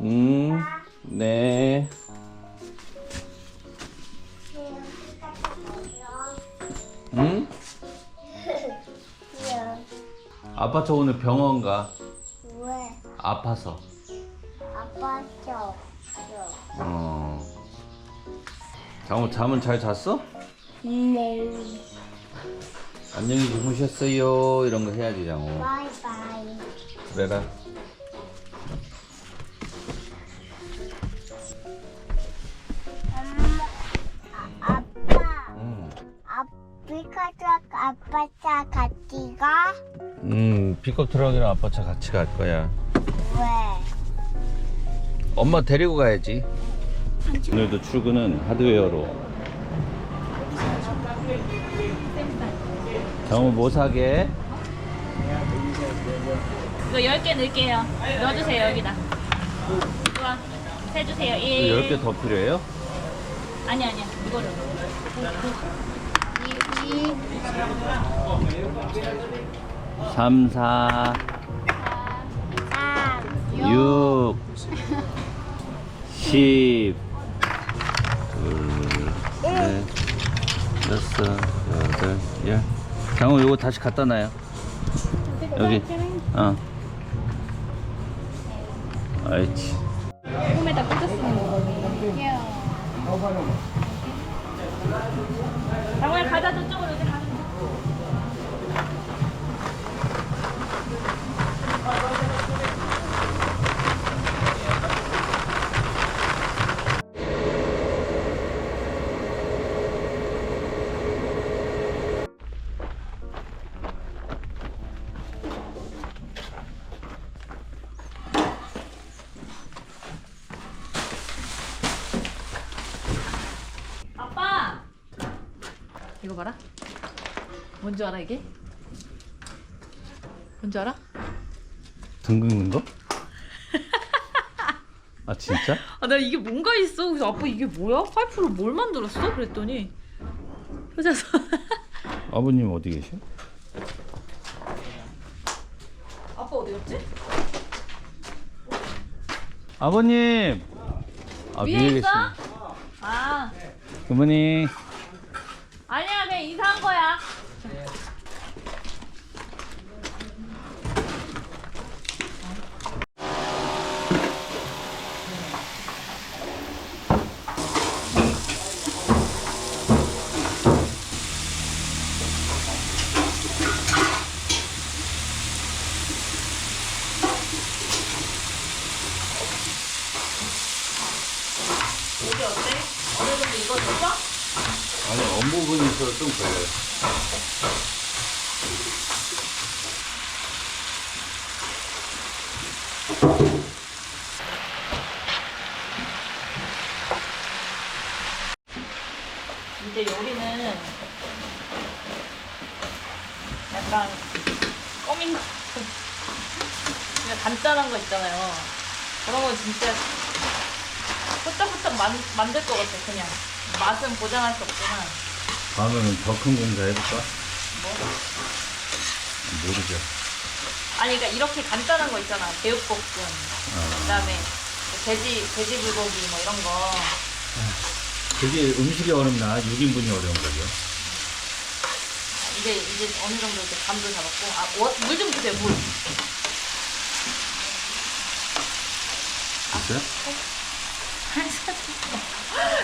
음, 네. 응? 아빠 저 오늘 병원 가. 왜? 아파서. 아빠 저 어. 장호 잠은 잘 잤어? 네. 안녕히 주무셨어요. 이런 거 해야지 장호. 바이바이. 그래라. 아프리카랑 아빠 차 같이 가? 음, 픽업 트럭이랑 아빠 차 같이 갈 거야. 왜? 엄마 데리고 가야지. 오늘도 출근은 하드웨어로. 장호 뭐 사게? 이거 10개 넣을게요. 넣어주세요, 여기다. 좋아. 세주세요. 1. 10개 더 필요해요? 아니, 아니야. 이거를. 3, 4, 3, 6, 10, 둘, 넷, 여섯, 여덟, 열. 장호 이거 다시 갖다 놔요. 여기. 어. 아이치. 꿈에다 꽂았어. 장 호야, 가자, 저쪽으로. 뭔지 알아, 이게? 뭔지 알아? 등 긁는 거? 아 진짜? 아, 나 이게 뭔가 있어. 그래서 아빠 이게 뭐야? 파이프로 뭘 만들었어? 그랬더니 혼자서 아버님 어디 계셔? 아빠 어디 갔지? 아버님. 아 위에 위에 있어? 계시네. 아, 어머니. 아니야, 그냥 이사한 거야. 어디 어때? 어느 정도 익어졌어? 아니 업무분이 걸려요. 이제 요리는 약간 꼬민 거 그냥 간단한 거 있잖아요. 그런 거 진짜 후딱후딱 만, 만들 것 같아 그냥. 맛은 보장할 수 없지만 다음에는 더 큰 공사 해볼까? 뭐 모르죠. 아니 그러니까 이렇게 간단한 거 있잖아 제육볶음 아, 그다음에 돼지 돼지 불고기 뭐 이런 거 그게 음식이 어렵나 6인분이 어려운 거죠. 이제 이제 어느 정도 이제 감도 잡았고 아물 좀 주세요 물 됐어요?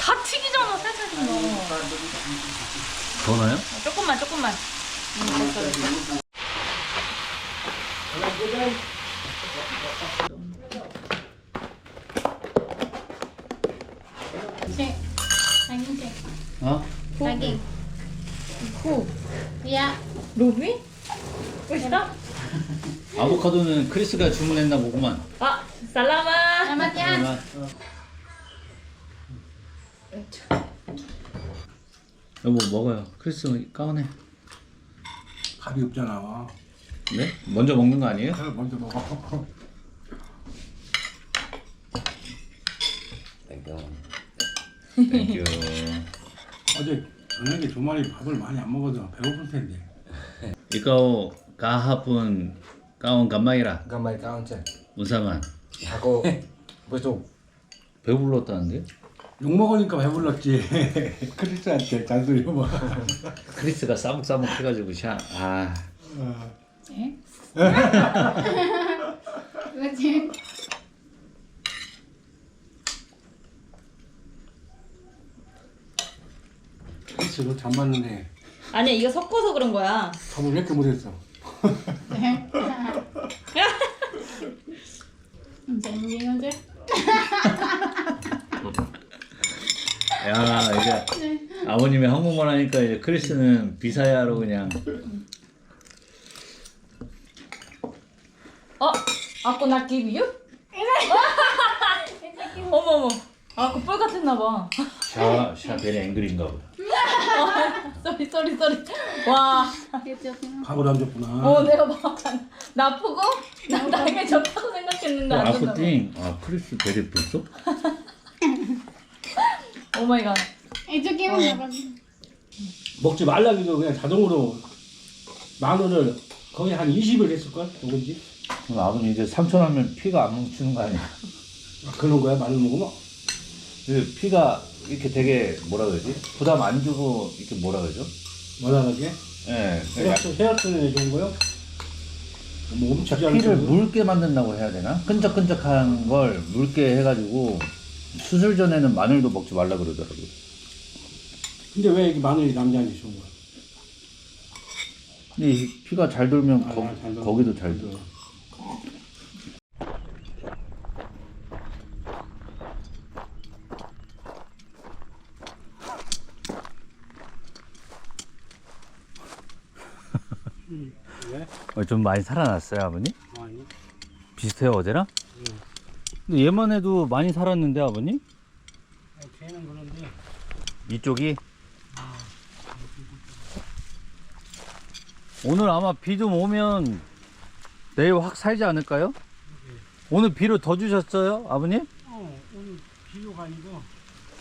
다 튀기잖아 살살 좀 넣어 더 넣어요? 어, 조금만 조금만 음, 됐어 됐어 어? Lagi. 후 Ya. 로비? 맛있다? 아보카도는 크리스가 주문했나 보구만. 아 살라마 ya. 그러면, 여보 먹어요. 크리스 까오네. 밥이 없잖아. 네? 먼저 먹는 거 아니에요? 그래 먼저 먹어. 땡큐. 어제 저녁에 두 마리 밥을 많이 안 먹어서 배고플 텐데. Gamay ra gamay kaon siya. unsa man? Ako 벌써 배불렀다는데? 욕 먹으니까 배불렀지. 크리스한테 잔소리 뭐. 크리스가 싸먹싸먹 해가지고 샤. 아. 예? 왜지? 크리스 너잠 맞는데 아니야 이거 섞어서 그런 거야. 밥을 왜 이렇게 못했어? 재밌는데? 야 이제 아버님이 한국말 하니까 이제 크리스는 비사야로 그냥 어? 아까 나 give you? 어머 어머. 아까 뿔 같았나 봐. 샤 샤 베리 앵글인가 보다. 쏘리 쏘리 쏘리. 와. 밥을 안 줬구나. 어 내가 막 나쁘고 나 나에게 좋다고 생각했는데 안 좋나 봐. 아프팅. 아 크리스 베리 불쏘? 오 마이 갓. 이쪽 끼면 먹어. 먹지 말라기도 그냥 자동으로 마늘을 거의 한 20을 했을걸? 누군지? 그럼 아버님 이제 삼촌 하면 피가 안 뭉치는 거 아니야? 아, 그런 거야 마늘 먹으면? 그 피가 이렇게 되게 뭐라 그러지? 부담 안 주고 이렇게 뭐라 그러죠? 원활하게? 예. 그러니까 헤어스, 헤어스는 좋은 거요? 뭐 엄청 잘 피를. 묽게 만든다고 해야 되나? 끈적끈적한 걸 묽게 해가지고 수술 전에는 마늘도 먹지 말라 그러더라고요. 근데 왜 이게 마늘이 남자한테 좋은 거야? 근데 이 피가 잘 돌면 아, 거, 잘 돌- 거기도 잘 돌. 왜? 어, 좀 많이 살아났어요, 아버님? 아니 비슷해요, 어제랑? 근데 얘만 해도 많이 살았는데, 아버님? 걔는 그런데 이쪽이? 오늘 아마 비 좀 오면 내일 확 살지 않을까요? 오늘 비를 더 주셨어요, 아버님? 어 오늘 비료가 아니고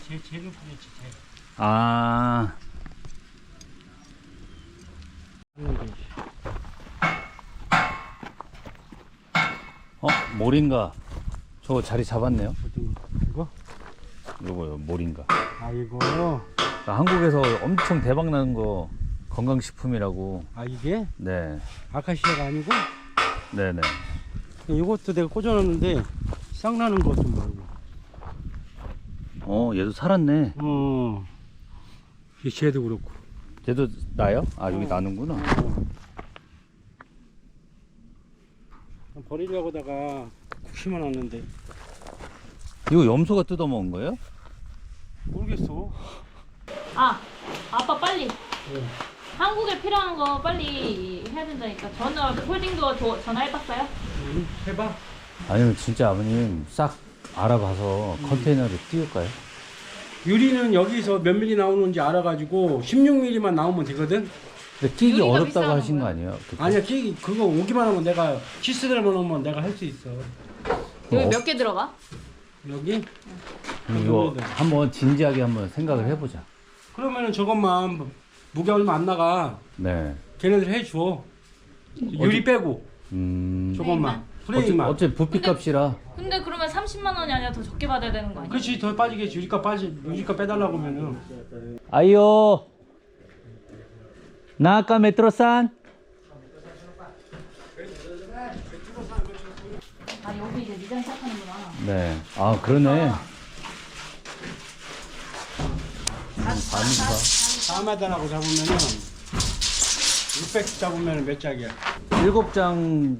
제 재료 뿌렸지 재 아, 어, 모린가. 저거 자리 잡았네요. 이거? 요거요, 모린가. 아 이거 한국에서 엄청 대박 나는 거 건강식품이라고. 아 이게 네, 아카시아가 아니고 네네. 이것도 내가 꽂아놨는데 쌍 나는 것 좀 말고 어, 얘도 살았네. 어 이 쟤도 그렇고 얘도 나요? 아, 여기 나는구나. 어. 버리려고다가 심어놨는데 이거 염소가 뜯어먹은 거예요? 모르겠어 아 아빠 빨리. 한국에 필요한 거 빨리 해야 된다니까. 전화 홀딩도 도- 전화해봤어요? 응, 해봐 아니면 진짜 아버님 싹 알아봐서 컨테이너를 띄울까요? 유리는 여기서 몇 밀리 나오는지 알아가지고 16밀리만 나오면 되거든 근데 끼기 어렵다고 비싸는 하신 거 거야? 아니에요? 그때? 아니야 끼 그거 오기만 하면 내가 키스들만 오면 내가 할 수 있어 여기 어. 몇 개 들어가? 여기 그럼 이거 한번 진지하게 한번 생각을 해보자. 그러면은 저것만 무게 얼마 안 나가 네. 걔네들 해줘 유리 빼고 음. 저것만 어째, 프레임만 어째 부피값이라. 근데 그러면 30만 원이 아니라 더 적게 받아야 되는 거 아니야? 그렇지 더 빠지겠지 유리값 빠지 유리값 빼달라고 하면은 아이요. 나 아까 메트로산. 아 여기 이제 미장 시작하는구나. 네. 아 그러네. 사마단하고 잡으면은 600 잡으면 몇 짝이야? 일곱 장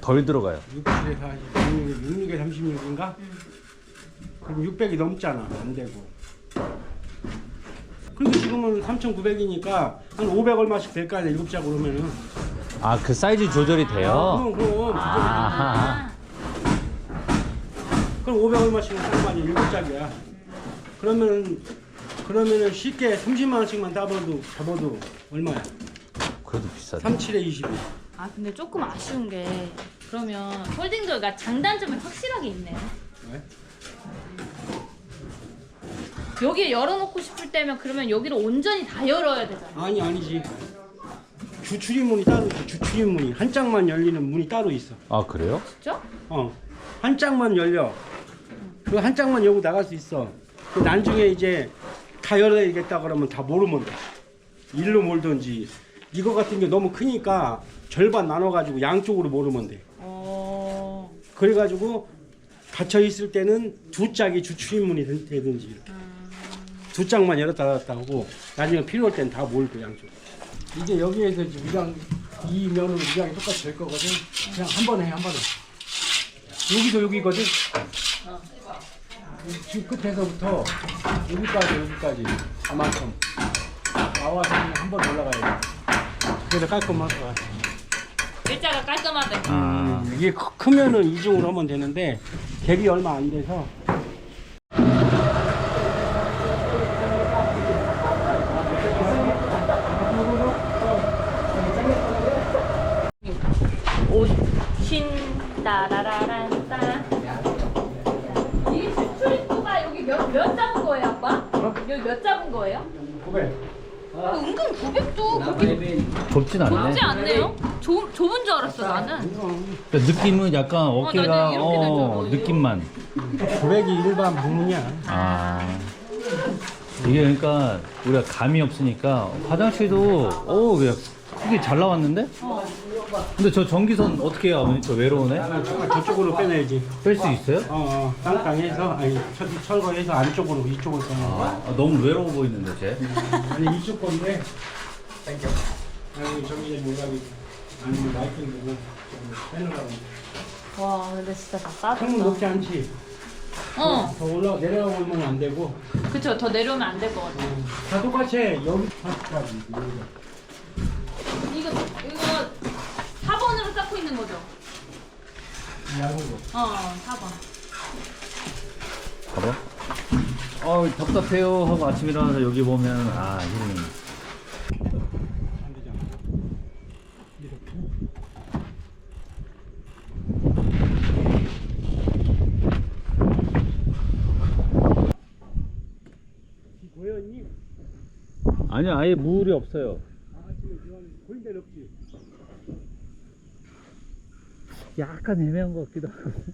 덜 들어가요. 6, 7에 40, 66, 66에 36인가? 그럼 600이 넘잖아. 안 되고. 근데 지금은 3,900이니까 한 500 얼마씩 될 거 아니야. 7짝 오르면은. 아 그 사이즈 조절이 돼요. 그럼, 그럼. 아. 그럼 500 얼마씩은 사는 거 아니야. 7짝이야. 그러면은, 그러면은 쉽게 30만 원씩만 잡아도, 잡아도 얼마야? 그래도 비싸다. 37에 20이. 아 근데 조금 아쉬운 게 그러면 홀딩도 그러니까 장단점이 확실하게 있네. 왜? 여기에 열어놓고 싶을 때면 그러면 여기를 온전히 다 열어야 되잖아. 아니, 아니지. 주출입문이 따로 있어. 주출입문이. 한 짝만 열리는 문이 따로 있어. 아 그래요? 진짜? 어, 한 짝만 열려. 그한 짝만 여고 나갈 수 있어. 그 나중에 이제 다 열어야겠다 그러면 다 모르면 돼. 일로 몰든지 이거 같은 게 너무 크니까 절반 나눠가지고 양쪽으로 모르면 돼. 어. 그래가지고 닫혀 있을 때는 두 짝이 주추인문이 된- 되든지 이렇게 두 짝만 열었다 닫았다 하고 나중에 필요할 땐 다 몰고 양쪽. 이게 여기에서 이제 위장 이 면으로 위장이 똑같이 될 거거든. 그냥 한 번에 해, 한 번에. 여기도 여기거든. 이 끝에서부터 여기까지 여기까지 아만큼 나와서 그냥 한번 올라가야 돼. 그래서 깔끔할 것 같아. 일자가 깔끔하대. 아. 음, 이게 크- 크면은 이중으로 하면 되는데 갭이 얼마 안 돼서 오신 따라라란따. 이게 스트리트가 여기 몇, 몇 잡은 거예요, 아빠? 여기 몇 잡은 거예요? 900. 은근 900도 그렇게 좁진 않네. 좁지 않네요? 좁, 좁은 줄 알았어, 나는. 그러니까 느낌은 약간 어깨가 나는 이렇게 되죠. 어, 느낌만. 900이 일반 부문이야. 아. 이게 그러니까 우리가 감이 없으니까 화장실도 오 그냥 크게 잘 나왔는데? 근데 저 전기선 어떻게 해요 아버님? 저 외로우네? 정말 저쪽으로 빼내야지. 뺄 수 있어요? 어, 어 땅땅해서 아니 철, 철거해서 안쪽으로 이쪽으로 빼내. 아, 너무 외로워 보이는데 쟤. 아니 이쪽 건데. 땡겨. 아니 저기 이제 뭐라고 아니 라이팅 되면 빼내려고. 와, 근데 진짜 다 창문 싸졌어. 높지 않지. 어, 더 올라 내려가 보면 안 되고. 그쵸. 더 내려오면 안 될 것 같아. 다 똑같이 해. 여기 다까지 이거, 이거 4번으로 쌓고 있는 거죠? 거. 어, 4번. 봐봐. 어 답답해요 하고 아침 일어나서 여기 보면 아 힐링. 안 되잖아. 이렇게. 보였니? 아니요 아예 물이 없어요. 아 지금 이건 보인 데는 없지. 약간 애매한 것 같기도 하고.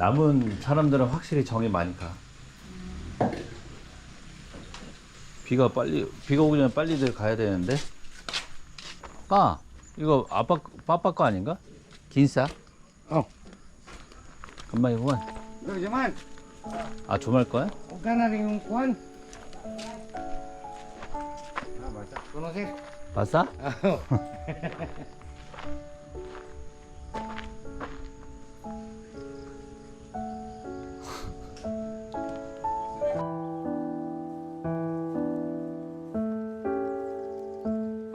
남은 사람들은 확실히 정이 많이 가. 비가 빨리 비가 오기 전에 빨리들 가야 되는데. 빠 이거 아빠 빠빠 거 아닌가? 긴싸? 어. 금방이구만. Jaman, 아 조말 거야? rin yung kuhan. Ah, basta. Conoces? 바싸?